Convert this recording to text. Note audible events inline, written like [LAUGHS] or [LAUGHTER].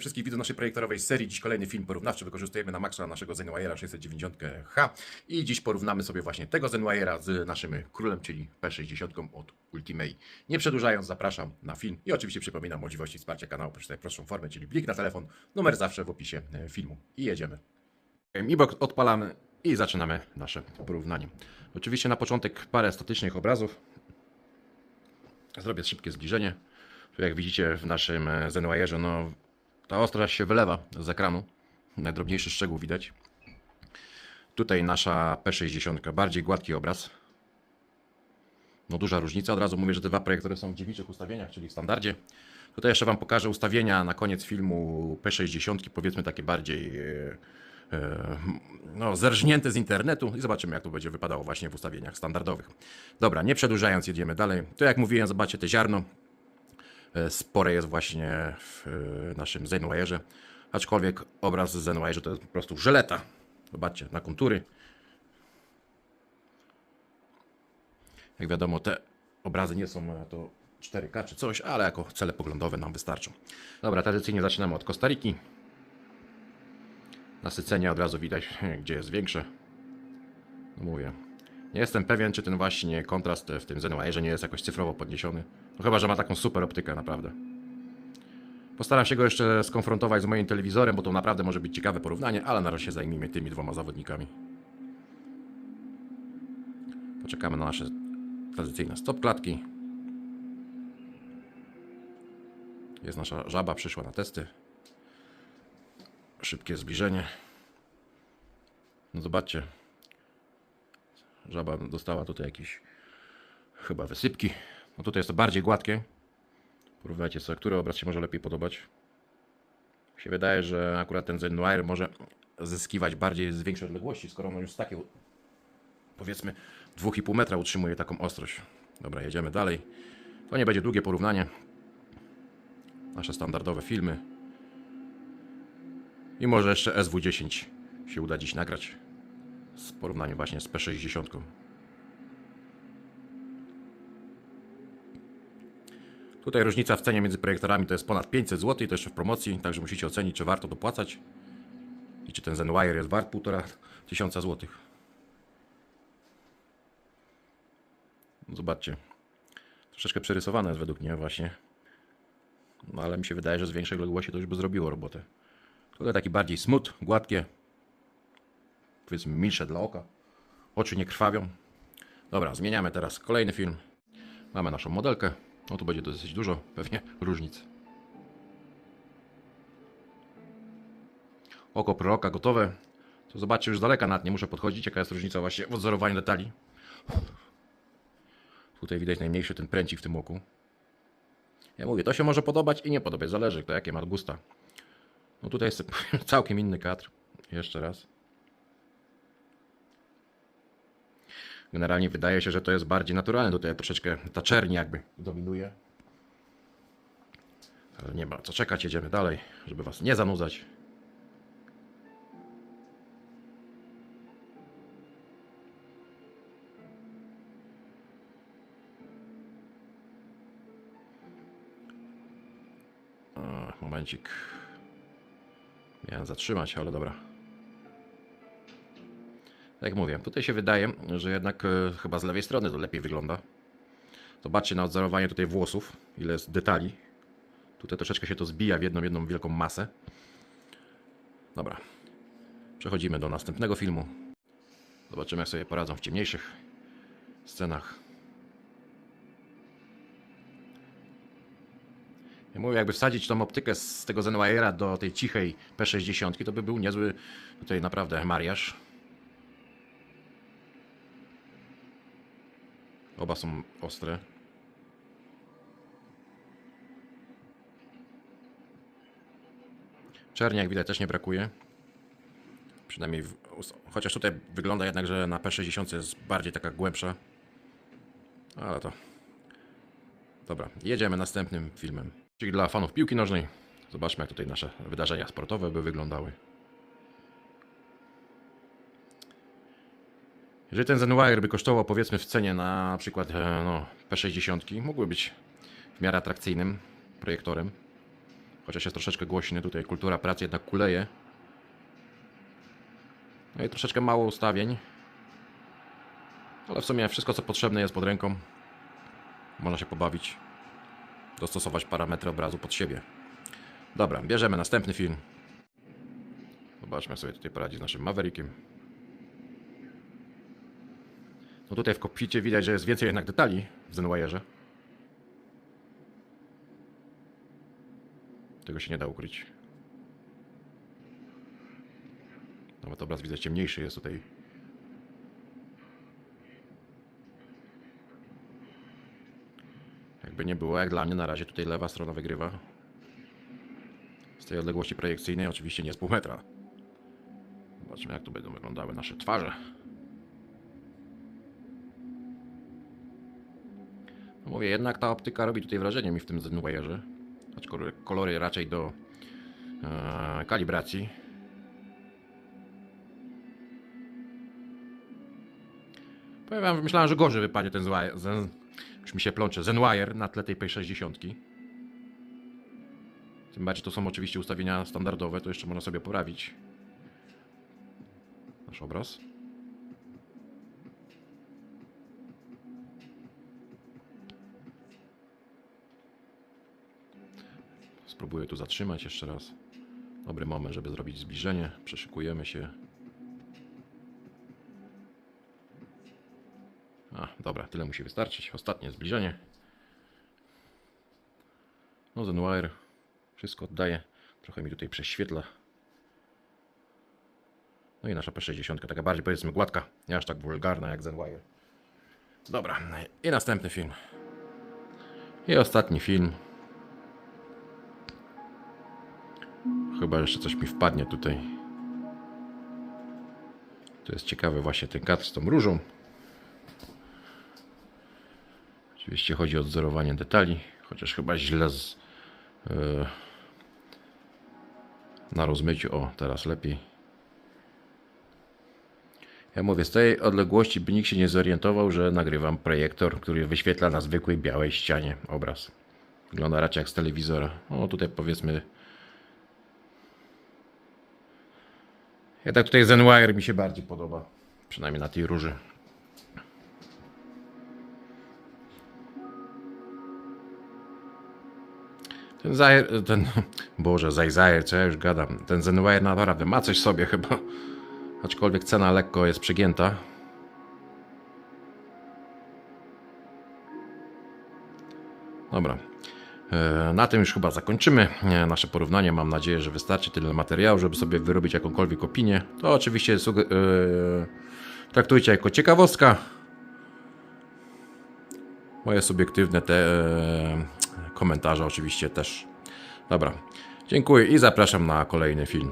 Wszystkich widzów naszej projektorowej serii. Dziś kolejny film porównawczy. Wykorzystujemy na maksa naszego Zenwire'a 690H i dziś porównamy sobie właśnie tego Zenwire'a z naszym królem, czyli P60 od Ultimate. Nie przedłużając, zapraszam na film i oczywiście przypominam możliwości wsparcia kanału przez najprostszą formę, czyli blik na telefon, numer zawsze w opisie e, filmu. I jedziemy. Mi-Box odpalamy i zaczynamy nasze porównanie. Oczywiście na początek parę statycznych obrazów. Zrobię szybkie zbliżenie. Jak widzicie w naszym e, Zenwire'ze, no ta ostrość się wylewa z ekranu. Najdrobniejszy szczegół widać. Tutaj nasza P60, bardziej gładki obraz. No duża różnica, od razu mówię, że te dwa projektory są w dziewiczych ustawieniach, czyli w standardzie. Tutaj jeszcze Wam pokażę ustawienia na koniec filmu P60, powiedzmy takie bardziej e, e, no, zerżnięte z internetu i zobaczymy jak to będzie wypadało właśnie w ustawieniach standardowych. Dobra, nie przedłużając, jedziemy dalej. To jak mówiłem, zobaczcie te ziarno. E, spore jest właśnie w e, naszym Zenwire'ze. Aczkolwiek obraz z Zenwire'ze to jest po prostu żeleta. Zobaczcie, na kontury. Jak wiadomo, te obrazy nie są e, to 4K czy coś, ale jako cele poglądowe nam wystarczą. Dobra, tradycyjnie zaczynamy od Kostaryki. Nasycenie od razu widać, [LAUGHS] gdzie jest większe. No mówię, nie jestem pewien, czy ten właśnie kontrast w tym Zenwire'ze nie jest jakoś cyfrowo podniesiony. Chyba, że ma taką super optykę, naprawdę. Postaram się go jeszcze skonfrontować z moim telewizorem, bo to naprawdę może być ciekawe porównanie, ale na razie zajmijmy tymi dwoma zawodnikami. Poczekamy na nasze tradycyjne stop klatki. Jest nasza żaba, przyszła na testy. Szybkie zbliżenie. No zobaczcie, Żaba dostała tutaj jakieś chyba wysypki. No tutaj jest to bardziej gładkie. Porównajcie sobie, który obraz się może lepiej podobać. Mi się wydaje, że akurat ten Zenwire może zyskiwać bardziej z większej odległości, skoro on już z takiego powiedzmy 2,5 metra utrzymuje taką ostrość. Dobra, jedziemy dalej. To nie będzie długie porównanie. Nasze standardowe filmy. I może jeszcze SW10 się uda dziś nagrać w porównaniu właśnie z P60. Tutaj różnica w cenie między projektorami to jest ponad 500 zł, to jeszcze w promocji, także musicie ocenić, czy warto dopłacać i czy ten Zenwire jest wart 1500 zł. Zobaczcie, troszeczkę przerysowane jest według mnie właśnie, no ale mi się wydaje, że z większej odległości to już by zrobiło robotę. Tutaj taki bardziej smut, gładkie, powiedzmy milsze dla oka. Oczy nie krwawią. Dobra, zmieniamy teraz kolejny film. Mamy naszą modelkę. No tu będzie dosyć dużo pewnie różnic. Oko proroka gotowe. To zobaczcie już z daleka nad nie muszę podchodzić, jaka jest różnica właśnie w odzorowaniu detali. Tutaj widać najmniejszy ten pręcik w tym oku. Ja mówię, to się może podobać i nie podobać, zależy kto jakie ma gusta. No tutaj jest [LAUGHS] całkiem inny kadr. Jeszcze raz. Generalnie wydaje się, że to jest bardziej naturalne. Tutaj troszeczkę ta czerń jakby dominuje. Ale nie ma co czekać, jedziemy dalej, żeby Was nie zanudzać. O, momencik. Miałem zatrzymać, ale dobra. Tak jak mówię, tutaj się wydaje, że jednak e, chyba z lewej strony to lepiej wygląda. Zobaczcie na odzorowanie tutaj włosów, ile jest detali. Tutaj troszeczkę się to zbija w jedną, jedną wielką masę. Dobra. Przechodzimy do następnego filmu. Zobaczymy jak sobie poradzą w ciemniejszych scenach. Ja mówię, jakby wsadzić tą optykę z tego Zenwire'a do tej cichej P60, to by był niezły tutaj naprawdę mariaż. Oba są ostre. Czerni, jak widać, też nie brakuje. Przynajmniej, w, chociaż tutaj wygląda jednak, że na P60 jest bardziej taka głębsza. Ale to. Dobra, jedziemy następnym filmem. Dla fanów piłki nożnej. Zobaczmy, jak tutaj nasze wydarzenia sportowe by wyglądały. Jeżeli ten Zenwire by kosztował powiedzmy w cenie na przykład e, no, P60, mógłby być w miarę atrakcyjnym projektorem. Chociaż jest troszeczkę głośny, tutaj kultura pracy jednak kuleje. No i troszeczkę mało ustawień. Ale w sumie wszystko co potrzebne jest pod ręką. Można się pobawić. Dostosować parametry obrazu pod siebie. Dobra, bierzemy następny film. Zobaczmy sobie tutaj poradzi z naszym Maverickiem. No tutaj w kokpicie widać, że jest więcej jednak detali w Zenwire'ze. Tego się nie da ukryć. Nawet obraz widzę ciemniejszy jest tutaj. Jakby nie było, jak dla mnie na razie tutaj lewa strona wygrywa. Z tej odległości projekcyjnej oczywiście nie z pół metra. Zobaczmy jak tu będą wyglądały nasze twarze. Mówię, jednak ta optyka robi tutaj wrażenie mi w tym Zenwire'ze. Aczkolwiek kolory raczej do e, kalibracji. Powiem wam, myślałem, że gorzej wypadnie ten Zwire, Zen, już mi się plącze, Zenwire na tle tej P60. Tym bardziej to są oczywiście ustawienia standardowe, to jeszcze można sobie poprawić. Nasz obraz. Spróbuję tu zatrzymać jeszcze raz. Dobry moment, żeby zrobić zbliżenie. Przeszykujemy się. A, dobra, tyle musi wystarczyć. Ostatnie zbliżenie. No, Zenwire wszystko oddaje. Trochę mi tutaj prześwietla. No i nasza P60, taka bardziej powiedzmy gładka, nie aż tak wulgarna jak Zenwire. Dobra, i następny film. I ostatni film. Chyba jeszcze coś mi wpadnie tutaj. To jest ciekawy właśnie ten kadr z tą różą. Oczywiście chodzi o odzorowanie detali, chociaż chyba źle z, e, na rozmyciu. O, teraz lepiej. Ja mówię, z tej odległości by nikt się nie zorientował, że nagrywam projektor, który wyświetla na zwykłej białej ścianie obraz. Wygląda raczej jak z telewizora. O, tutaj powiedzmy Jednak tutaj Zenwire mi się bardziej podoba. Przynajmniej na tej róży. Ten Zaire, ten, Boże, Zaire, co ja już gadam. Ten Zenwire naprawdę ma coś sobie chyba. Aczkolwiek cena lekko jest przegięta. Dobra. E, Na tym już chyba zakończymy nasze porównanie. Mam nadzieję, że wystarczy tyle materiału, żeby sobie wyrobić jakąkolwiek opinię. To oczywiście suge- e, traktujcie jako ciekawostka. Moje subiektywne te e, komentarze oczywiście też. Dobra. Dziękuję i zapraszam na kolejny film.